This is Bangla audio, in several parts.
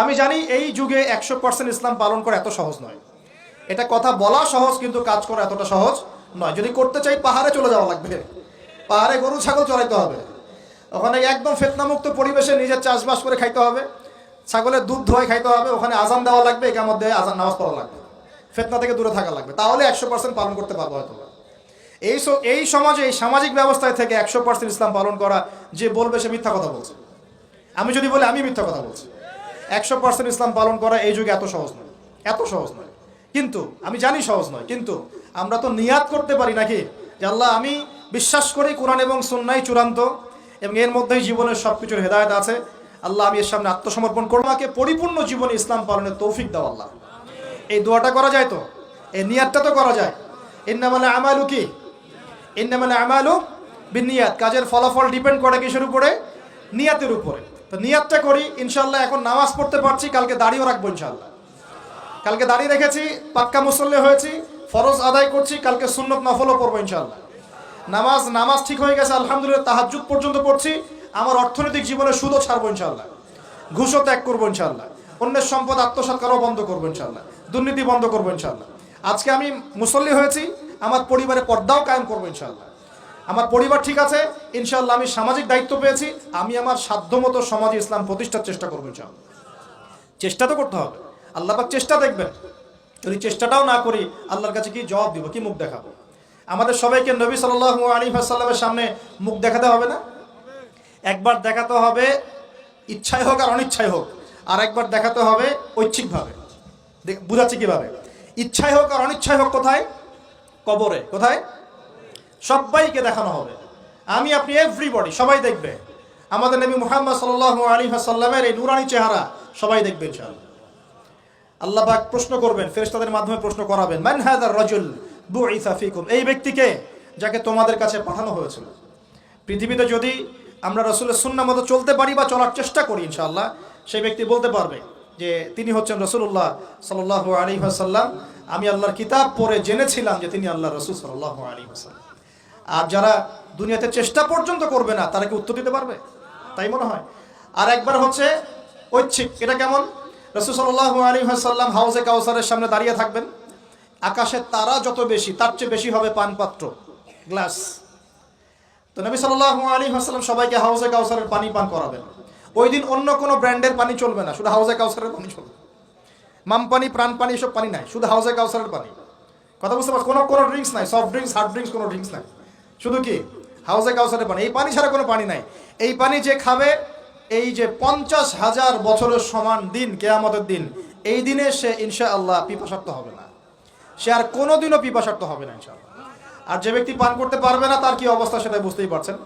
আমি জানি এই যুগে একশো পার্সেন্ট ইসলাম পালন করা এত সহজ নয়। এটা কথা বলা সহজ, কিন্তু কাজ করা এতটা সহজ নয়। যদি করতে চাই, পাহাড়ে চলে যাওয়া লাগবে। পাহাড়ে গরু, ছাগল চড়াইতে হবে। ওখানে একদম ফেতনামুক্ত পরিবেশে নিজের চাষবাস করে খাইতে হবে। ছাগলের দুধ ধোয়াই খাইতে হবে। ওখানে আজান দেওয়া লাগবে, একার মধ্যে আজান নামাজ পড়া লাগবে। ফেতনা থেকে দূরে থাকা লাগবে। তাহলে একশো পার্সেন্ট পালন করতে পারব হয়তো। এই এই সমাজে, এই সামাজিক ব্যবস্থায় থেকে একশো পার্সেন্ট ইসলাম পালন করা যে বলবে সে মিথ্যা কথা বলছে। আমি যদি বলি, আমি মিথ্যা কথা বলছি। একশো পার্সেন্ট ইসলাম পালন করা এই যুগে এত সহজ নয়। এত সহজ নয়। কিন্তু, আমি জানি সহজ নয়, কিন্তু আমরা তো নিয়াত করতে পারি নাকি? যে আল্লাহ, আমি বিশ্বাস করি কোরআন এবং সুন্নাই চূড়ান্ত এবং এর মধ্যেই জীবনের সব কিছুর হেদায়ত আছে। আল্লাহ, আমি এর সামনে আত্মসমর্পণ করব। আমাকে পরিপূর্ণ জীবনে ইসলাম পালনের তৌফিক দাও আল্লাহ। এই দোয়াটা করা যায় তো? এই নিয়াতটা তো করা যায়। ইন্নামালে আমালু কি? ইন্নামালে আমালু বিনিয়াত কাজের ফলাফল ডিপেন্ড করে কিসের উপরে? নিয়াতের উপরে। তো নিয়াতটা করি ইনশাল্লাহ এখন নামাজ পড়তে পারছি, কালকে দাড়িও রাখব ইনশাল্লাহ কালকে দাঁড়িয়ে রেখেছি, পাক্কা মুসল্লি হয়েছি, ফরজ আদায় করছি, কালকে সুন্নত নফলও পড়ব ইনশাল্লাহ নামাজ নামাজ ঠিক হয়ে গেছে, আলহামদুলিল্লাহ, তাহাজ্জুদ পর্যন্ত পড়ছি, আমার অর্থনৈতিক জীবনে সুদও ছাড়বো ইনশাল্লাহ ঘুষও ত্যাগ করব ইনশাল্লাহ অন্যের সম্পদ আত্মসাৎ করাও বন্ধ করব ইনশাল্লাহ দুর্নীতি বন্ধ করব ইনশাল্লাহ আজকে আমি মুসল্লি হয়েছি, আমার পরিবারে পর্দাও কায়েম করব ইনশাল্লাহ আমার পরিবার ঠিক আছে ইনশাল্লাহ আমি সামাজিক দায়িত্ব পেয়েছি, আমি আমার সাধ্যমতো সমাজে ইসলাম প্রতিষ্ঠার চেষ্টা করব ইনশাল্লাহ চেষ্টা তো করতে হবে, আল্লাহ পাক চেষ্টা দেখবেন, যদি চেষ্টাটাও না করি, আল্লাহর কাছে কি জবাব দিব, কি মুখ দেখাবো? আমাদের সবাইকে নবী সাল্লাহ আলী সামনে মুখ দেখাতে হবে না? একবার দেখাতে হবে ইচ্ছায় হোক আর অনিচ্ছায় হোক আর একবার দেখাতে হবে ঐচ্ছিকভাবে। বুঝাচ্ছি কীভাবে? ইচ্ছায় হোক আর অনিচ্ছায় হোক কোথায়? কবরে। কোথায়? সবাইকে দেখানো হবে। আমি, আপনি এভরিবডি সবাই দেখবে। আমাদের নবী মুহাম্মদ সাল্লাহ আলী সাল্লামের এই নুরানি চেহারা সবাই দেখবে, ইনশাআল্লাহ। আল্লাহ পাক প্রশ্ন করবেন, ফেরেশতাদের মাধ্যমে প্রশ্ন করাবেন, মান হাদার রাজুল বুইসা ফিকুম? এই ব্যক্তিকে যাকে তোমাদের কাছে পাঠানো হয়েছিল। পৃথিবীতে যদি আমরা রসুলের সুন্না মতো চলতে পারি বা চলার চেষ্টা করি, ইনশাআল্লাহ, সেই ব্যক্তি বলতে পারবে যে তিনি হচ্ছেন রসুল্লাহ সাল্লাহ আলী সাল্লাম আমি আল্লাহর কিতাব পড়ে জেনেছিলাম যে তিনি আল্লাহ রসুল সাল্লাহ আলী সাল্লাম আর যারা দুনিয়াতে চেষ্টা পর্যন্ত করবে না, তারা কি উত্তর দিতে পারবে? তাই মনে হয়। আর একবার হচ্ছে ঐচ্ছিক, এটা কেমন? রসুল সাল্লাহ আলী সাল্লাম হাউসে কাউসারের সামনে দাঁড়িয়ে থাকবেন। আকাশের তারা যত বেশি, তার চেয়ে বেশি হবে পানপাত্র, গ্লাস। তো নবী সাল্লাহ আলী হাসাল্লাম সবাইকে হাউসে কাউসারের পানি পান করাবেন। ওই দিন অন্য কোনো ব্র্যান্ডের পানি চলবে না, শুধু হাউসে কাউসারের পানি চলবে। মাম পানি, প্রাণ পানি, এসব পানি নাই, শুধু হাউসে কাউসারের পানি। কথা বুঝতে কোনো কোনো ড্রিঙ্কস নাই সফট ড্রিঙ্কস হার্ড ড্রিঙ্কস কোনো ড্রিঙ্কস নাই। শুধু কি? হাউসে কাউসারের পানি। এই পানি ছাড়া কোনো পানি নাই। এই পানি যে খাবে, এই যে পঞ্চাশ হাজার বছরের সমান দিন, কেয়ামতের দিন, এই দিনে সে ইনশা আল্লাহ পিপাসার্থ হবে না। সে আর কোনোদিনও পিপাসার্থ হবে না ইনশাআল্লাহ। আর যে ব্যক্তি পান করতে পারবে না, তার কি অবস্থা সেটা বুঝতেই পারছেন?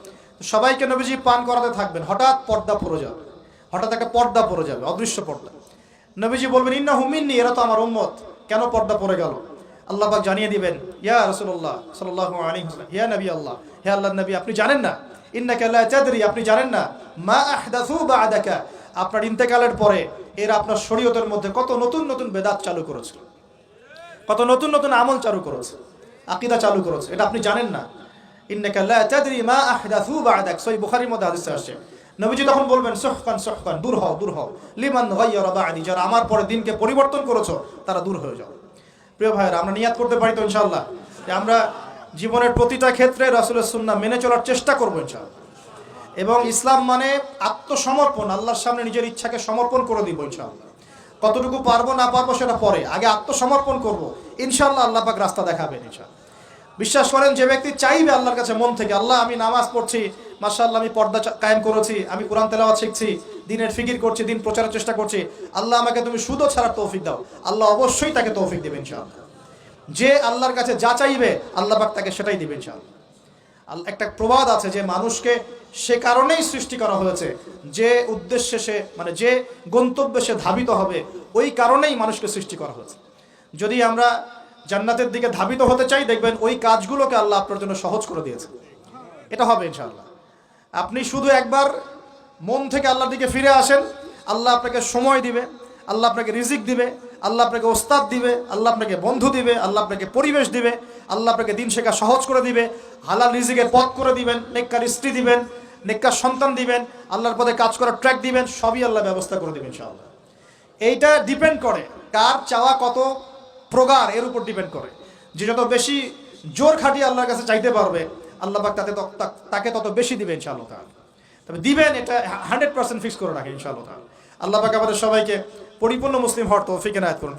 সবাইকে নবীজি পান করাতে থাকবেন। হঠাৎ পর্দা পড়ে যাবে। হঠাৎ একটা পর্দা পড়ে যাবে, অদৃশ্য পর্দা। নবীজি বলবেন ইন্না হুমিননি এরা তো আমার উম্মত। কেন পর্দা পড়ে গেল? আল্লাহ পাক জানিয়ে দিবেন, ইয়া আলাইহি ওয়াসাল্লাম ইয়া নবী আল্লাহ, হে আল্লাহর নবী, আপনি জানেন না? ইন্নাকা লা তাদরি, আপনি জানেন না? মা আহদাসু বা'দাকা। আপনার ইন্তেকালের পরে এরা আপনার শরীয়তের মধ্যে কত নতুন নতুন বেদাত চালু করেছে। কত নতুন নতুন আমল চালু করেছে। আকিদা চালু করেছে। এটা আপনি জানেন না। ইন্নাকা লা তাদরি মা আহদাসু বা'দাক। সহিহ বুখারীর মধ্যে হাদিসে আসছে। নবীজি তখন বলবেন সুহকান সুহকান দূর হও দূর হও। লিমান যারা আমার পরে দিনকে পরিবর্তন করেছ, তারা দূর হয়ে যাও। প্রিয় ভাইয়েরা, আমরা নিয়াত করতে পারি তো ইনশাল্লাহ যে আমরা জীবনের প্রতিটা ক্ষেত্রে রাসুলের সুন্না মেনে চলার চেষ্টা করব ইনশাল্লাহ এবং ইসলাম মানে আত্মসমর্পণ, আল্লাহর সামনে নিজের ইচ্ছাকে সমর্পণ করে দিব ইনশাল্লাহ কতটুকু পারব না পারব সেটা পরে, আগে আত্মসমর্পণ করব ইনশাল্লাহ আল্লাহ পাক রাস্তা দেখাবেন ইনশাআল্লাহ। বিশ্বাস করেন, যে ব্যক্তি চাইবে আল্লাহর কাছে মন থেকে, আল্লাহ, আমি নামাজ পড়ছি, মাশাআল্লাহ, আমি পর্দা কায়েম করেছি, আমি কোরআন তেলাওয়াত শিখছি, দিনের ফিকির করছি, দিন প্রচারের চেষ্টা করছি, আল্লাহ আমাকে তুমি সুদও ছাড়ার তৌফিক দাও। আল্লাহ অবশ্যই তাকে তৌফিক দেবেন ইনশাআল্লাহ। যে আল্লাহর কাছে যা চাইবে, আল্লাহ পাক তাকে সেটাই দিবেন ইনশাআল্লাহ। আল- একটা প্রবাদ আছে যে মানুষকে সে কারণেই সৃষ্টি করা হয়েছে, যে উদ্দেশ্যে সে মানে যে গন্তব্যে সে ধাবিত হবে, ওই কারণেই মানুষকে সৃষ্টি করা হয়েছে। যদি আমরা জান্নাতের দিকে ধাবিত হতে চাই, দেখবেন ওই কাজগুলোকে আল্লাহ আপনার জন্য সহজ করে দিয়েছে। এটা হবে ইনশাআল্লাহ। আপনি শুধু একবার মন থেকে আল্লাহর দিকে ফিরে আসেন, আল্লাহ আপনাকে সময় দিবে, আল্লাহ আপনাকে রিজিক দিবে, আল্লাহ আপনাকে ওস্তাদ দিবে, আল্লাহ আপনাকে বন্ধু দিবে, আল্লাহ আপনাকে পরিবেশ দিবে, আল্লাহ আপনাকে দিন শেখা সহজ করে দিবে, হালাল রিজিকের পথ করে দিবেন, নেককার স্ত্রী দিবেন, নেককার সন্তান দিবেন, আল্লাহর পথে কাজ করার ট্র্যাক দিবেন, সবই আল্লাহ ব্যবস্থা করে দিবেন ইনশাআল্লাহ। এইটা ডিপেন্ড করে কার চাওয়া কত প্রগার এর উপর ডিপেন্ড করে। যে যত বেশি জোর খাটিয়ে আল্লাহর কাছে চাইতে পারবে আল্লাহবাক তাতে তা- তাকে তত বেশি দিবে ইনশাআল্লাহ তাহলে তবে দিবেন এটা হান্ড্রেড পার্সেন্ট ফিক্স করে রাখে ইনশাআল্লাহ তাহলে আল্লাহ পাক আমাদের সবাইকে পরিপূর্ণ মুসলিম হওয়ার তৌফিক নায়াত করুন।